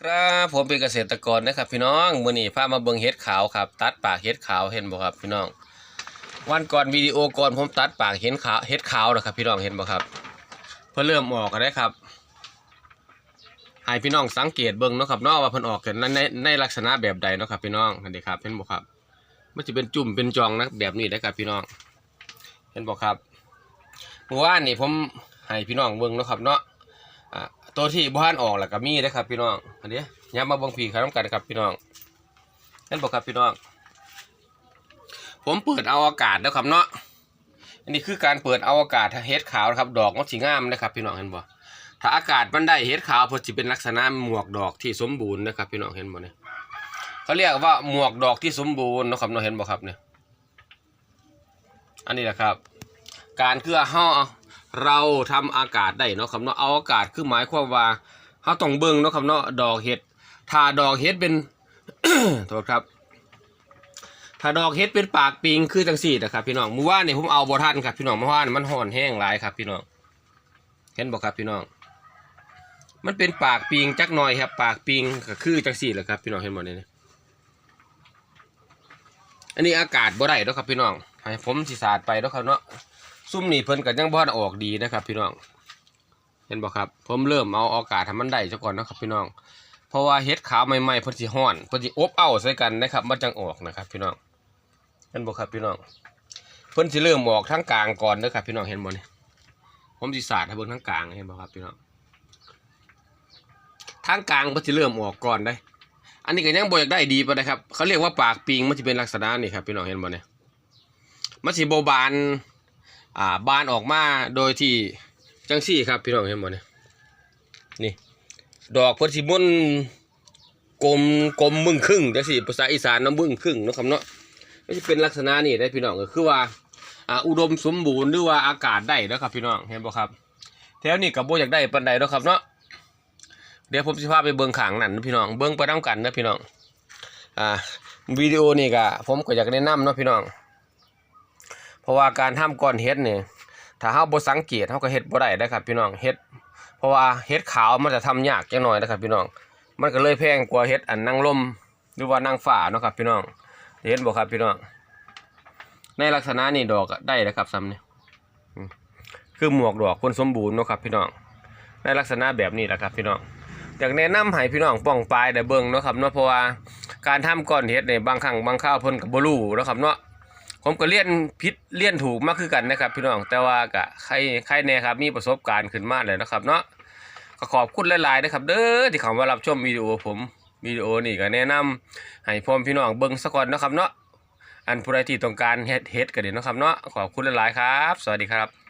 ครับผมเป็นเกษตรกรนะครับ พี่น้องมื้อนี้พามาเบิ่งเห็ดขาวครับ ตัดปากเห็ดขาวเห็นบ่ครับพี่น้อง วันก่อนวิดีโอก่อนผมตัดปากเห็ดขาวเห็ดขาวนะครับพี่น้องเห็นบ่ครับ เพิ่นเริ่มออกแล้ครับให้พี่น้องสังเกตเบิ่งเนาะครับเนาะว่าเพิ่นออกกันในในในลักษณะแบบใดเนาะครับพี่น้องนั่นด้ครับเห็นบ่ครับมันจะเป็นจุ่มเป็นจองนะแบบนี้นะครับพี่น้อง เห็นบ่ครับเมื่อวานนี่ผมให้พี่น้องเบิ่งเนาะครับเนาะอ่า ตัวที่บ้านออกแล้วก็มีนะครับพี่น้องอันนี้ย้ำมาบิ่งผีครับนกันครับพี่น้องเห็นบอกครับพี่น้อง ผมเปิดเอาอากาศนะครับเนาะอันนี้คือการเปิดเอาอากาศเฮ็ดขาวนะครับ ดอกมันสีงามนะครับ พี่น้องเห็นบ่ถ้าอากาศมันได้เฮ็ดขาวเพอจะเป็นลักษณะหมวกดอกที่สมบูรณ์นะครับ พี่น้องเห็นบ่เนี่ยเขาเรียกว่าหมวกดอกที่สมบูรณ์นะครับเนาะเห็นบ่ครับเนี่ยอันนี้แหละครับ การเคือเฮา เราทำอากาศได้เนาะครับเนาะเอาอากาศคือหมายความว่าเฮาต้องเบิ่งเนาะครับเนาะดอกเห็ดถ้าดอกเห็ดเป็นโทษครับ ถ้าดอกเห็ดเป็นปากปิงคือจังสี่นะครับพี่น้องเมื่อวานนี่ผมเอาบ่ทันครับพี่น้องเมื่อวานมันห่อนแห้งหลายครับพี่น้องเห็นบ่ครับพี่น้อง มันเป็นปากปิงจักหน่อยครับ ปากปิงก็คือจังสี่แหละครับพี่น้องเห็นบ่เนี่ยอันนี้อากาศบ่ได้เนาะครับพี่น้องให้ผมสิสาดไปเนาะครับเนาะ ซุ่มนี่เพิ่นก็ยังบ่ทันออกดีนะครับ พี่น้อง เห็นบ่ครับ ผมเริ่มเอาอากาศทำมันได้ซะก่อนนะครับ พี่น้อง เพราะว่าเฮ็ดขาวใหม่ๆเพิ่นสิฮ้อนเพิ่นสิอบเอาใส่กันนะครับมันจังออกนะครับ พี่น้อง เห็นบ่ครับพี่น้อง เพิ่นสิเริ่มออกทั้งกลางก่อนเด้อครับ พี่น้องเห็นบ่นี่ผมสิสาดให้เบิ่งทั้งกลางเห็นบ่ครับพี่น้องทางกลางเพิ่นสิเริ่มออกก่อนได้ อันนี้ก็ยังบ่อยากได้ดีปานใดครับ เขาเรียกว่าปากปิงมันสิเป็นลักษณะนี่ครับพี่น้องเห็นบ่เนี่ยมันสิบ่บาน อ่าบานออกมาโดยที่จังซี่ครับพี่น้องเห็นบ่เนี่ยนี่ ดอกเพิ่นสิม่วนกลมกลมมึงครึ่งจังซี่ภาษาอีสานน้ำมึงครึ่งเนาะครับเนาะมันสิเป็นลักษณะนี้ได้พี่น้องก็คือว่าอ่าอุดมสมบูรณ์หรือว่าอากาศได้นะครับพี่น้องเห็นบ่ครับแถวนี้ก็บ่อยากได้ปานใดนะครับเนาะเดี๋ยวผมสิพาไปเบิ่งขางนั่นนะพี่น้องเบิ่งไปนํกันนะพี่น้องอ่าวิดีโอนี่ก็ผมก็อยากแนะนำเนาะพี่น้อง เพราะว่าการทำก้อนเฮ็ดเนี่ยถ้าเฮาบ่สังเกตเฮาก็เฮ็ดบ่ได้นะครับ พี่น้องเฮ็ด เพราะว่าเฮ็ดขาวมันจะทำยากจังหน่อยนะครับ พี่น้อง มันก็เลยแพงกว่าเฮ็ดอันนางลมหรือว่านางฟ้าเนาะครับ พี่น้องเห็นบ่ครับพี่น้อง ในลักษณะนี้ดอกได้นะครับซ้ำเนี่อืมคือหมวกดอกคนสมบูรณ์เนาะครับพี่น้อง ในลักษณะแบบนี้แหละครับพี่น้องอยากแนะนำให้พี่น้องป้องปลายได้เบิ่งเนาะครับเนาะเพราะว่าการทำก้อนเฮ็ดในบางครั้งบางคราวเพิ่นก็บ่รู้เนาะครับเนาะ ผมก็เรียนพิษเรียนถูกมากขึ้นกันนะครับ พี่น้องแต่ว่าก็ใครใครแน่ครับมีประสบการณ์ขึ้นมากเลยนะครับเนาะก็ขอบคุณหลายๆนะครับ เด้อที่เข้ามารับชมวิดีโอผมวิดีโอนี่ก็แนะนำให้พ่อพี่น้องเบิ่งสะก่อนนะครับเนาะอันผู้ใดที่ต้องการเฮ็ดเฮ็ดก็เดี๋ยวนะครับเนาะขอบคุณหลายๆครับ สวัสดีครับ